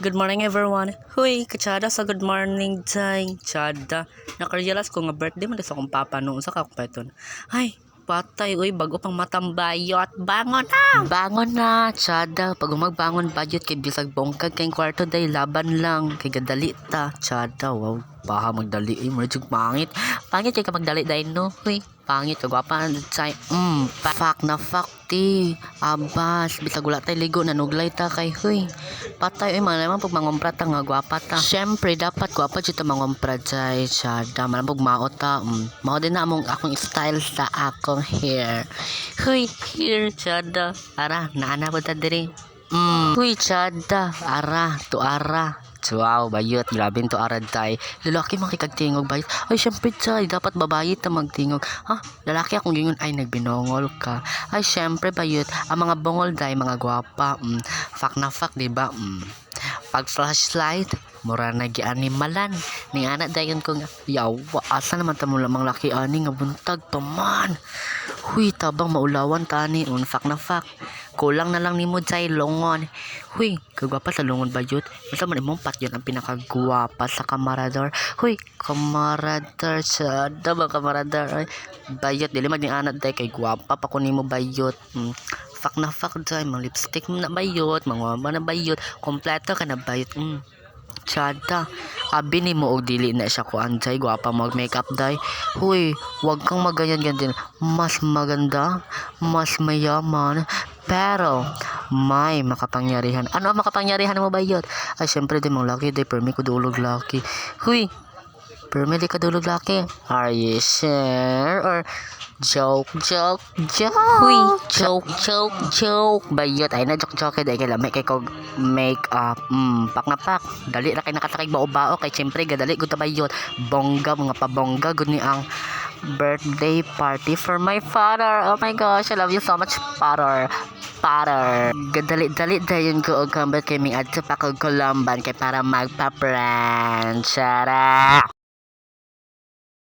Good morning everyone. Huy, kachada sa good morning day. Chada. Nakarealize ko nga birthday man sa akong papa noon sa kakpeton. Ay, patay, uy, bago pang matambayot. Bangon na! Bangon na, chada. Pag umagbangon bayot kay bisag bongkag kay kwarto day laban lang. Kay gadali ta, chada. Wow, baha magdali. Eh, medyo pangit. Pangit kay ka magdali day no. Huy, pangit. Kagwapa na say. Mm, fuck na fuck ti. Abas, bisag wala tay ligo nanuglay ta kay huy. Patay ay mga naman pag mangumpra ta nga gwapa ta. Syempre dapat gwapa jud ta mangumpra jay chada man pag maot ta. Mm. Mao din na among akong style sa akong hair. Huy, hair chada. Ara, naana ta diri. Mm. Huy, chada. Ara, to ara. Wow, bayot. Grabe to ara day. Lalaki makikagtingog bayot. Ay, syempre day. Dapat babae ta magtingog. Ha? Lalaki akong gingon ay nagbinongol ka. Ay, syempre bayot. Ang mga bongol day, mga gwapa. Mm. Fuck na fuck, di ba? Mm. Pag flashlight, mura na animalan. Ni anak dayon ko nga, yawa, asa naman tamo lamang laki ani nga buntag paman. Huy, tabang maulawan tani, un fuck na fuck. Kulang na lang nimo jay longon. Huy, kagwapa sa longon bayot. Basta man imong patyon ang pinakagwapa sa kamarador. Huy, kamarador sa ba kamarador. Ay, bayot dili man ni anak day kay gwapa pa ko nimo bayot. Mm. Fuck na fuck day, mga lipstick mo na bayot, mga na bayot, kompleto ka na bayot. Mm. Chada, abi ni mo og dili na siya ko anjay gwapa mag makeup day. Huy, wag kang maganyan ganyan. Mas maganda, mas mayaman, pero may makapangyarihan. Ano ang makapangyarihan mo bayot? Ay, syempre di mong laki, di permi ko dulog laki. Huy, permi di ka dulog laki. Are you sure? Or joke, joke, joke. Huy, joke, joke, joke. Bayot, ay na joke, joke. Dahil kailan may kay ko make up. Mm, pak na pak. Dali na kay nakasakay bao-bao. Kay syempre, gadali gud ta bayot. Bongga, mga pabongga. Gud ni ang birthday party for my father. Oh my gosh, I love you so much, father. Father. Gadali-dali dayon ko og kambat kay mi adto pa kog kay para magpa-prank. Shara.